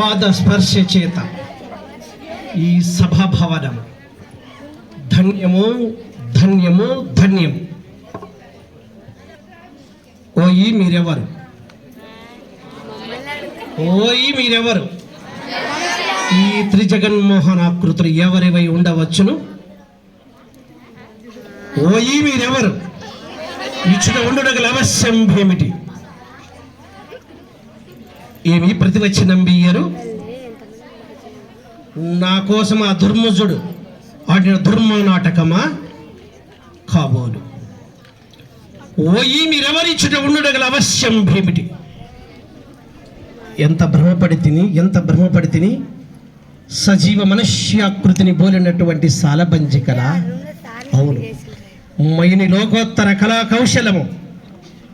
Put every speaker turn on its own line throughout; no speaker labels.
పాద స్పర్శ చేత ఈ సభాభవనం ధన్యము ధన్యము ధన్యం. ఓయి మీరెవరు? ఓయి మీరెవరు? ఈ త్రిజగన్మోహనాకృతులు ఎవరివై ఉండవచ్చును? ఓయి మీరెవరు? ఇచ్చిన ఉండుటగల అవశ్యం ఏమిటి ఏమి ప్రతి వచ్చి నంబియ్యరు? నా కోసం ఆ దుర్ముజుడు ఆడిన దుర్మ నాటకమా? కాబోలు. ఓయి మీరెవరిచ్చుట ఉండగల అవశ్యం భీమిటి. ఎంత భ్రమపడి తిని ఎంత భ్రమపడి తిని సజీవ మనుష్యాకృతిని బోలినటువంటి సాలబంజికల? అవును. మైని లోకోత్తర కళా కౌశలము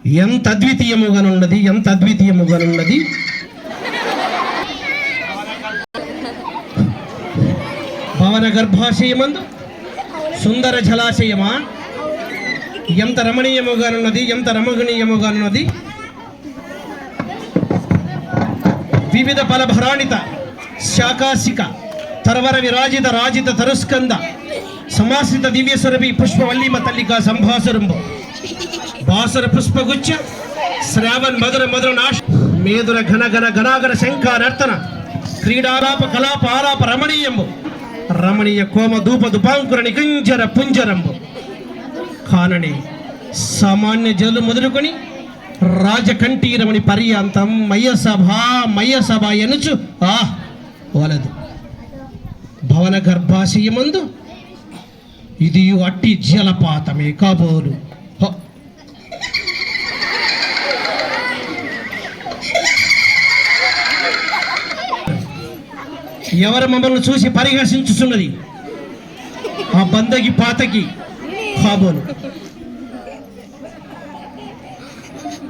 ఎంత అద్వితీయముగానున్నది ఎంత అద్వితీయముగానున్నది పవన గర్భాశయమందు సుందర జలాశయమా ఎంత రమణీయముగానున్నది ఎంత రమణీయముగానున్నది. వివిధ ఫలభరాణిత శాకాశిక తర్వర విరాజిత రాజిత తరుస్కంద సమాశ్రిత దివ్యస్వరభి పుష్పవల్లీమ తల్లిక సంభాసురంభం. బాసర పుష్పగుచ్చ శ్రావణ్ మధుర మధుర నాశ మేధుర ఘన ఘన ఘనాగర శంఖ క్రీడారాప కళాప కలాప ఆలాప రమణీయంబు. రమణీయ కోమ ధూప దుపాంకుర నికుంజర పుంజరంబు. కానని సామాన్య జనులు మొదలుకొని రాజకంఠీరమణి పర్యాంతం మయ్యసభ మయ్యసభ మయ్య సభ ఎనుచు ఆ వలదు. భవన గర్భాశయమందు ఇది అట్టి జలపాతమే కాబోలు. ఎవరు మమ్మల్ని చూసి పరిహసించుచున్నది? ఆ బందకి పాతకి కాబోలు.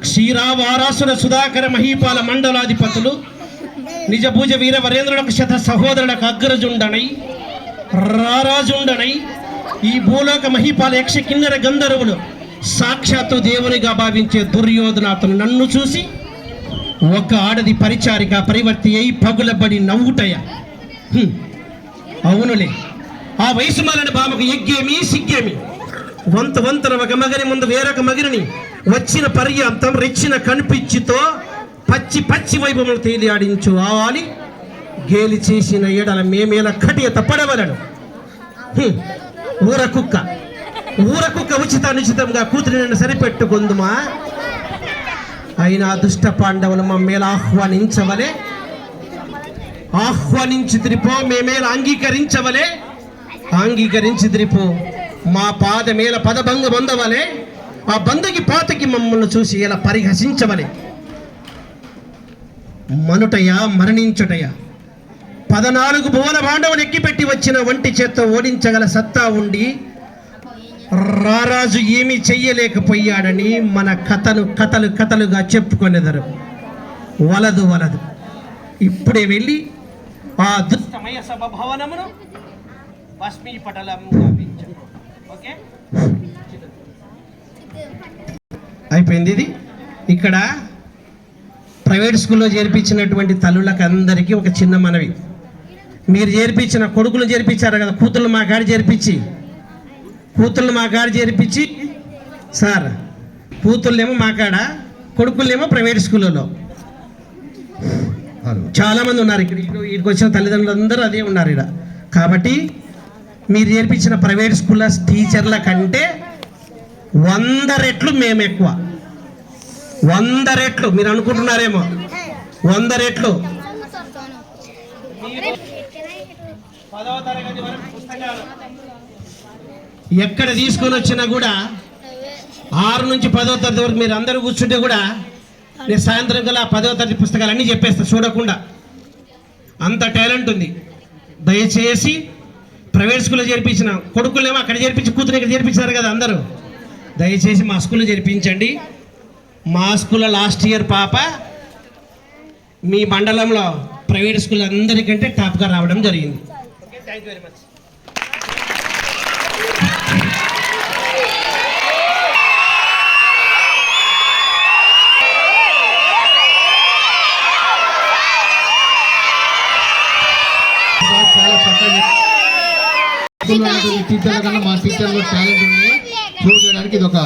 క్షీరావారాసుర సుధాకర మహీపాల మండలాధిపతులు నిజ భూజ వీర వరేంద్రులకు శత సహోదరులకు అగ్రజుండనై రారాజుండనై ఈ భూలోక మహీపాల యక్ష కిన్నెర గంధర్వులు సాక్షాత్తు దేవునిగా భావించే దుర్యోధన అతను నన్ను చూసి ఒక ఆడది పరిచారిక పరివర్తి అయి పగులబడి నవ్వుటయ అవునులే. ఆ వయసు మాలని బామకు ఎగ్గేమి సిగ్గేమి? వంత వంతన ఒక మగని ముందు వేరొక మగిరిని వచ్చిన పర్యాంతం రెచ్చిన కనిపించితో పచ్చి పచ్చి వైభవం తేలియాడించు ఆవాలి గేలి చేసిన ఎడల మేమేల కటియత పడవలను. ఊర కుక్క. ఊర కుక్క ఉచిత అనుచితంగా కూతురిని నన్ను సరిపెట్టుకుందుమా? అయినా దుష్ట పాండవులు మమ్మేలా ఆహ్వానించవలే. ఆహ్వానించి త్రిపో మేమేల అంగీకరించవలే. అంగీకరించి త్రిపో మా పాదమేల పదభంగ పొందవలే ఆ బందకి పాతకి మమ్మల్ని చూసి ఇలా పరిహసించవలే. మనుటయా మరణించుటయా? పదనాలుగు భువన పాండవులు ఎక్కిపెట్టి వచ్చిన వంటి చేత్తో ఓడించగల సత్తా ఉండి రారాజు ఏమీ చెయ్యలేకపోయాడని మన కథలు కథలు కథలుగా చెప్పుకొనేదారు. వలదు వలదు. ఇప్పుడే వెళ్ళి ఆ దుష్టమయ సభ భవనమును భస్మీపటలం గావించు. ఓకే? అయిపోయింది ఇది. ఇక్కడ ప్రైవేట్ స్కూల్లో చేర్పించినటువంటి తల్లులకు అందరికీ ఒక చిన్న మనవి. మీరు చేర్పించిన కొడుకులు చేర్పించారు కదా కూతుళ్ళు మా కాడ చేర్పించి. కూతుళ్ళు మా కాడ చేర్పించి. సార్ కూతుళ్ళేమో మా కాడ కొడుకులేమో ప్రైవేట్ స్కూళ్ళలో. చాలా మంది ఉన్నారు ఇక్కడ. ఇక్కడికి వచ్చిన తల్లిదండ్రులు అందరూ అదే ఉన్నారు ఇక్కడ. కాబట్టి మీరు నేర్పించిన ప్రైవేట్ స్కూళ్ళ టీచర్ల కంటే వంద రెట్లు మేము ఎక్కువ. వంద రెట్లు. మీరు అనుకుంటున్నారేమో? వంద రెట్లు. ఎక్కడ తీసుకొని వచ్చినా కూడా ఆరు నుంచి పదో తరగతి వరకు మీరు అందరూ కూర్చుంటే కూడా నేను సాయంత్రం గల పదవ తరగతి పుస్తకాలు అన్నీ చెప్పేస్తా చూడకుండా. అంత టాలెంట్ ఉంది. దయచేసి ప్రైవేట్ స్కూల్లో చేర్పించిన కొడుకులేమో అక్కడ చేర్పించి కూతురు ఇక్కడ చేర్పించారు కదా అందరూ. దయచేసి మా స్కూల్లో చేర్పించండి. మా స్కూల్లో లాస్ట్ ఇయర్ పాప మీ మండలంలో ప్రైవేట్ స్కూల్ అందరికంటే టాప్గా రావడం జరిగింది. థ్యాంక్ యూ వెరీ మచ్
టీచర్ల కన్నా మా టీచర్లో టాలెంట్ ఉంది. ప్రూవ్ చేయడానికి ఇది ఒక